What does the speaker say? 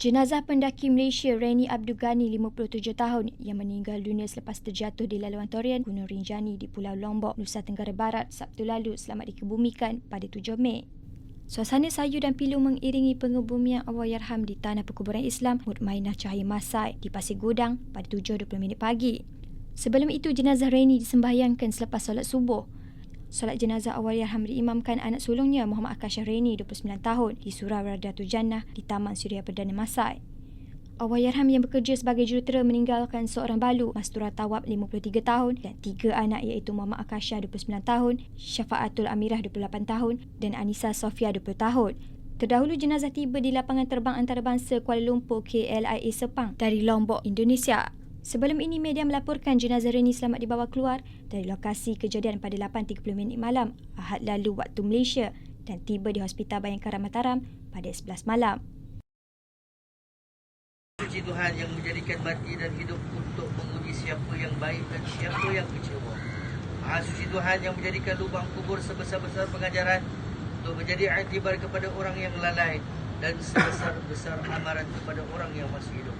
Jenazah pendaki Malaysia Reni Abdul Ghani 57 tahun yang meninggal dunia selepas terjatuh di laluan torian Gunung Rinjani di Pulau Lombok, Nusa Tenggara Barat Sabtu lalu selamat dikebumikan pada 7 Mei. Suasana sayu dan pilu mengiringi pengebumian Allahyarham di tanah perkuburan Islam Mutmainah Cahaya Masai di Pasir Gudang pada 7.20 pagi. Sebelum itu, jenazah Reni disembahyangkan selepas solat subuh Solat jenazah Allahyarham diimamkan anak sulungnya Muhammad Akashah Reni 29 tahun di Surau Radatul Jannah di Taman Suria Perdana Masai. Allahyarham yang bekerja sebagai jurutera meninggalkan seorang balu Mastura Tawab 53 tahun dan tiga anak iaitu Muhammad Akashah 29 tahun, Syafaatul Amirah 28 tahun dan Anissa Sofia 20 tahun. Terdahulu jenazah tiba di lapangan terbang antarabangsa Kuala Lumpur KLIA Sepang dari Lombok, Indonesia. Sebelum ini, media melaporkan jenazah Reni selamat dibawa keluar dari lokasi kejadian pada 8.30 minit malam Ahad lalu waktu Malaysia dan tiba di Hospital Bayangkara Mataram pada 11 malam. Suci Tuhan yang menjadikan mati dan hidup untuk menguji siapa yang baik dan siapa yang kecewa. Maha suci Tuhan yang menjadikan lubang kubur sebesar-besar pengajaran untuk menjadi iktibar kepada orang yang lalai dan sebesar-besar amaran kepada orang yang masih hidup.